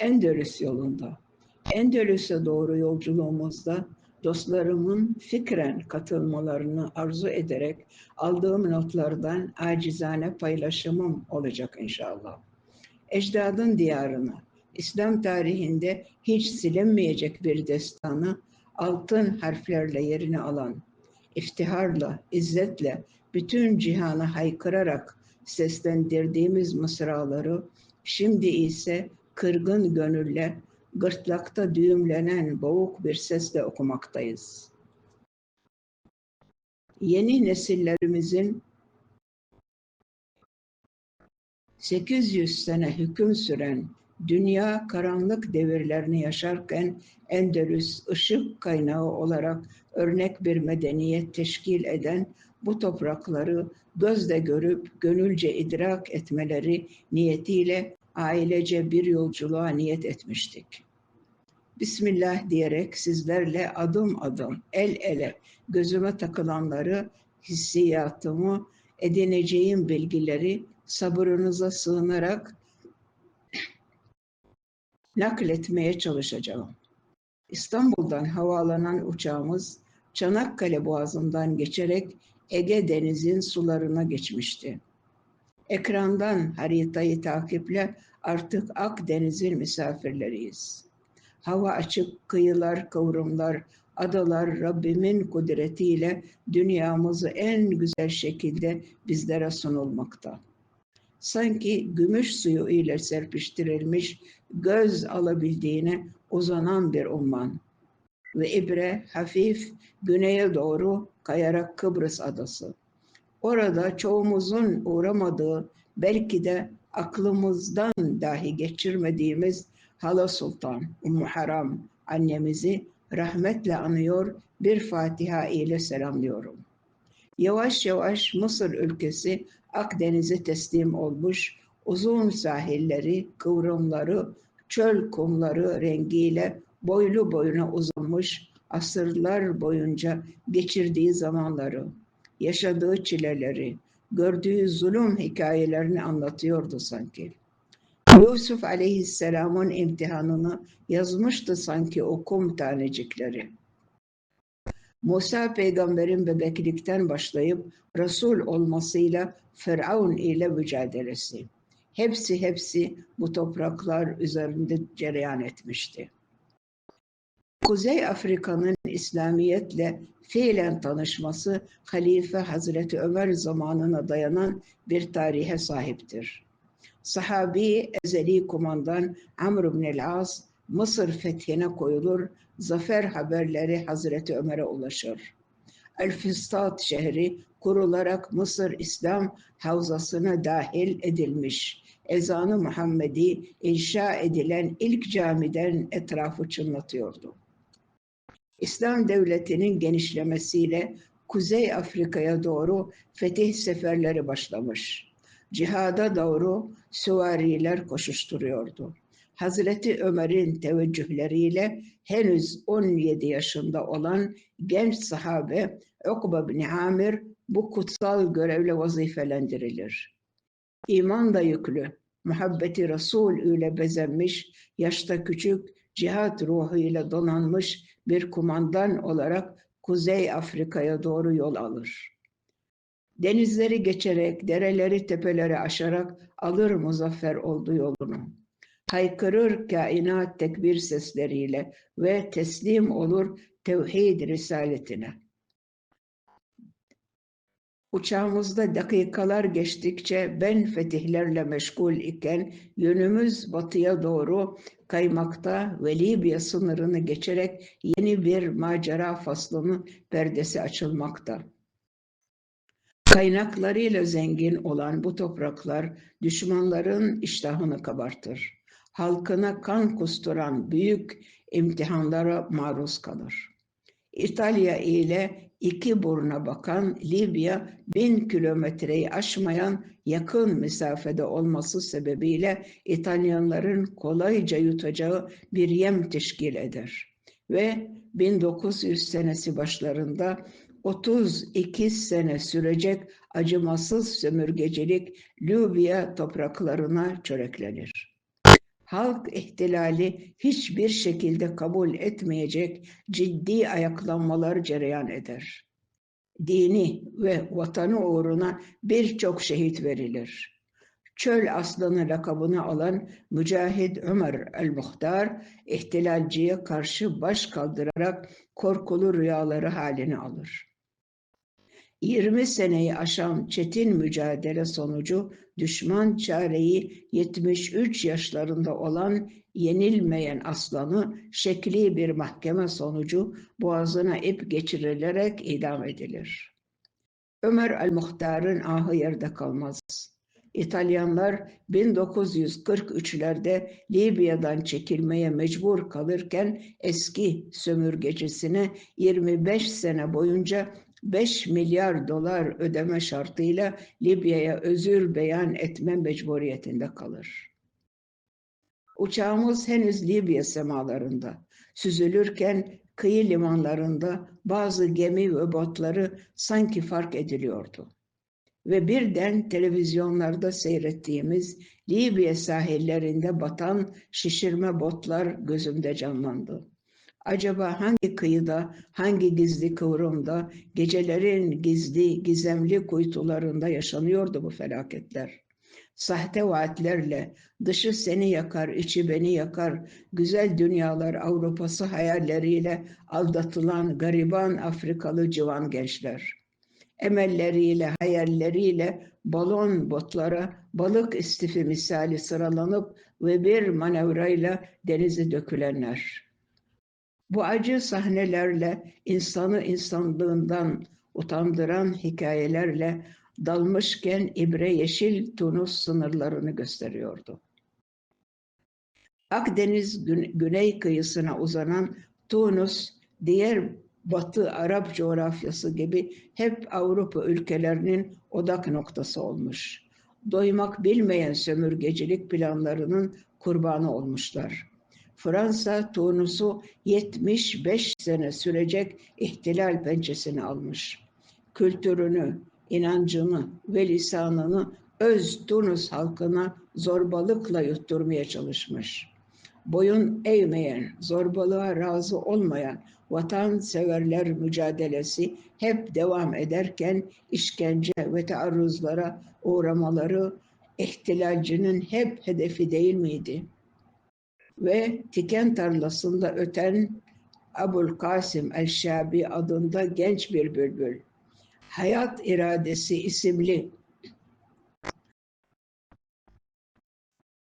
Endülüs yolunda. Endülüs'e doğru yolculuğumuzda dostlarımın fikren katılmalarını arzu ederek aldığım notlardan acizane paylaşımım olacak inşallah. Ecdadın diyarını, İslam tarihinde hiç silinmeyecek bir destanı altın harflerle yerini alan, iftiharla, izzetle bütün cihana haykırarak seslendirdiğimiz mısraları şimdi ise kırgın gönülle gırtlakta düğümlenen boğuk bir sesle okumaktayız. Yeni nesillerimizin 800 sene hüküm süren dünya karanlık devirlerini yaşarken Endülüs ışık kaynağı olarak örnek bir medeniyet teşkil eden bu toprakları gözle görüp gönülce idrak etmeleri niyetiyle ailece bir yolculuğa niyet etmiştik. Bismillah diyerek sizlerle adım adım, el ele gözüme takılanları, hissiyatımı, edineceğim bilgileri sabırınıza sığınarak nakletmeye çalışacağım. İstanbul'dan havalanan uçağımız Çanakkale Boğazı'ndan geçerek Ege Deniz'in sularına geçmişti. Ekrandan haritayı takiple artık Akdeniz'in misafirleriyiz. Hava açık, kıyılar, kıvrımlar, adalar Rabbimin kudretiyle dünyamızı en güzel şekilde bizlere sunulmakta. Sanki gümüş suyu ile serpiştirilmiş, göz alabildiğine uzanan bir umman. Ve ibre hafif güneye doğru kayarak Kıbrıs adası. Orada çoğumuzun uğramadığı, belki de aklımızdan dahi geçirmediğimiz Hala Sultan, Ummu Haram annemizi rahmetle anıyor, bir Fatiha ile selamlıyorum. Yavaş yavaş Mısır ülkesi Akdeniz'e teslim olmuş, uzun sahilleri, kıvrımları, çöl kumları rengiyle boylu boyuna uzanmış, asırlar boyunca geçirdiği zamanları, yaşadığı çileleri, gördüğü zulüm hikayelerini anlatıyordu sanki. Yusuf Aleyhisselam'ın imtihanını yazmıştı sanki o kum tanecikleri. Musa peygamberin bebeklikten başlayıp Resul olmasıyla Firavun ile mücadelesi. Hepsi hepsi bu topraklar üzerinde cereyan etmişti. Kuzey Afrika'nın İslamiyetle fiilen tanışması Halife Hazreti Ömer zamanına dayanan bir tarihe sahiptir. Sahabi ezeli kumandan Amr ibn el-As Mısır fethine koyulur, zafer haberleri Hazreti Ömer'e ulaşır. El-Fistat şehri kurularak Mısır İslam havzasına dahil edilmiş. Ezanı Muhammedi inşa edilen ilk camiden etrafı çınlatıyordu. İslam devletinin genişlemesiyle Kuzey Afrika'ya doğru fetih seferleri başlamış. Cihada doğru süvariler koşuşturuyordu. Hazreti Ömer'in teveccühleriyle henüz 17 yaşında olan genç sahabe Ukba bin Amir bu kutsal görevle vazifelendirilir. İman da yüklü, muhabbeti Resul ile bezenmiş, yaşta küçük, cihat ruhuyla donanmış bir kumandan olarak Kuzey Afrika'ya doğru yol alır. Denizleri geçerek, dereleri, tepeleri aşarak alır muzaffer oldu yolunu. Haykırır kainat tekbir sesleriyle ve teslim olur tevhid risaletine. Uçağımızda dakikalar geçtikçe ben fetihlerle meşgul iken yönümüz batıya doğru kaymakta ve Libya sınırını geçerek yeni bir macera faslının perdesi açılmakta. Kaynaklarıyla zengin olan bu topraklar düşmanların iştahını kabartır. Halkına kan kusturan büyük imtihanlara maruz kalır. İtalya ile iki buruna bakan Libya bin kilometreyi aşmayan yakın mesafede olması sebebiyle İtalyanların kolayca yutacağı bir yem teşkil eder. Ve 1900 senesi başlarında 32 sene sürecek acımasız sömürgecilik Libya topraklarına çöreklenir. Halk ihtilali hiçbir şekilde kabul etmeyecek ciddi ayaklanmalar cereyan eder. Dini ve vatanı uğruna birçok şehit verilir. Çöl aslanı lakabını alan Mücahit Ömer el-Muhtar, ihtilalciye karşı baş kaldırarak korkulu rüyaları halini alır. 20 seneyi aşan çetin mücadele sonucu düşman çareyi 73 yaşlarında olan yenilmeyen aslanı şekli bir mahkeme sonucu boğazına ip geçirilerek idam edilir. Ömer el-Muhtar'ın ahı yerde kalmaz. İtalyanlar 1943'lerde Libya'dan çekilmeye mecbur kalırken eski sömürgecisine 25 sene boyunca 5 milyar dolar ödeme şartıyla Libya'ya özür beyan etme mecburiyetinde kalır. Uçağımız henüz Libya semalarında süzülürken kıyı limanlarında bazı gemi ve botları sanki fark ediliyordu. Ve birden televizyonlarda seyrettiğimiz Libya sahillerinde batan şişirme botlar gözümde canlandı. Acaba hangi kıyıda, hangi gizli kıvrımda, gecelerin gizli, gizemli kuytularında yaşanıyordu bu felaketler? Sahte vaatlerle, dışı seni yakar, içi beni yakar, güzel dünyalar Avrupası hayalleriyle aldatılan gariban Afrikalı civan gençler. Emelleriyle, hayalleriyle balon botlara balık istifi misali sıralanıp ve bir manevrayla denize dökülenler. Bu acı sahnelerle insanı insanlığından utandıran hikayelerle dalmışken ibre yeşil Tunus sınırlarını gösteriyordu. Akdeniz güney kıyısına uzanan Tunus, diğer Batı Arap coğrafyası gibi hep Avrupa ülkelerinin odak noktası olmuş. Doymak bilmeyen sömürgecilik planlarının kurbanı olmuşlar. Fransa Tunus'u 75 sene sürecek ihtilal pençesine almış. Kültürünü, inancını ve lisanını öz Tunus halkına zorbalıkla yutturmaya çalışmış. Boyun eğmeyen, zorbalığa razı olmayan vatanseverler mücadelesi hep devam ederken işkence ve taarruzlara uğramaları ihtilalcinin hep hedefi değil miydi? Ve tiken tarlasında öten Abul Kasim el-Şabi adında genç bir bülbül. Hayat İradesi isimli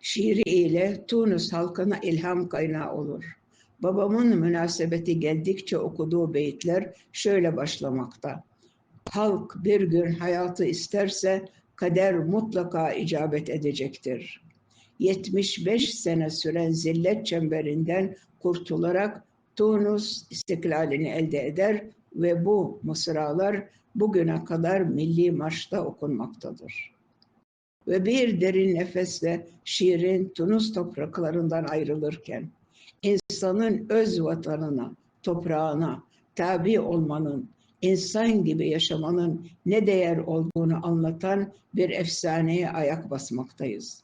şiiri ile Tunus halkına ilham kaynağı olur. Babamın münasebeti geldikçe okuduğu beyitler şöyle başlamakta. Halk bir gün hayatı isterse kader mutlaka icabet edecektir. 75 sene süren zillet çemberinden kurtularak Tunus istiklalini elde eder ve bu mısralar bugüne kadar milli marşta okunmaktadır. Ve bir derin nefesle şiirin Tunus topraklarından ayrılırken insanın öz vatanına, toprağına tabi olmanın, insan gibi yaşamanın ne değer olduğunu anlatan bir efsaneye ayak basmaktayız.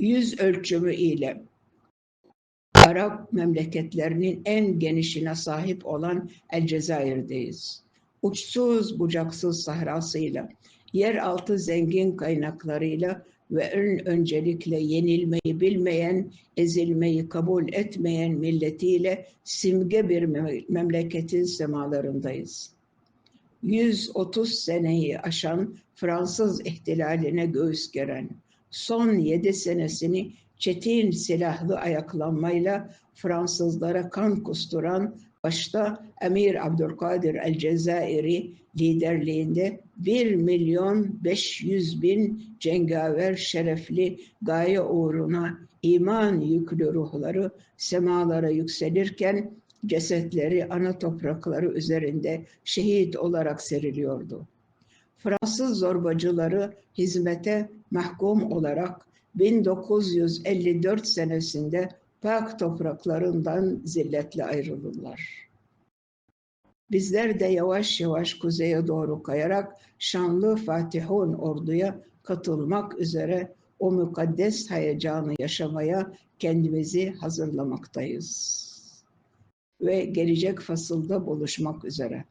Yüz ölçümü ile Arap memleketlerinin en genişine sahip olan El Cezayir'deyiz. Uçsuz bucaksız sahrasıyla, yeraltı zengin kaynaklarıyla ve ön öncelikle yenilmeyi bilmeyen, ezilmeyi kabul etmeyen milletiyle simge bir memleketin semalarındayız. 130 seneyi aşan Fransız ihtilaline göğüs geren, son yedi senesini çetin silahlı ayaklanmayla Fransızlara kan kusturan başta Emir Abdülkadir el-Cezayiri liderliğinde 1 milyon 500 bin cengaver şerefli gaye uğruna iman yüklü ruhları semalara yükselirken cesetleri ana toprakları üzerinde şehit olarak seriliyordu. Fransız zorbacıları hizmete mahkum olarak 1954 senesinde pak topraklarından zilletle ayrılırlar. Bizler de yavaş yavaş kuzeye doğru kayarak şanlı Fatihun orduya katılmak üzere o mukaddes heyecanı yaşamaya kendimizi hazırlamaktayız. Ve gelecek fasılda buluşmak üzere.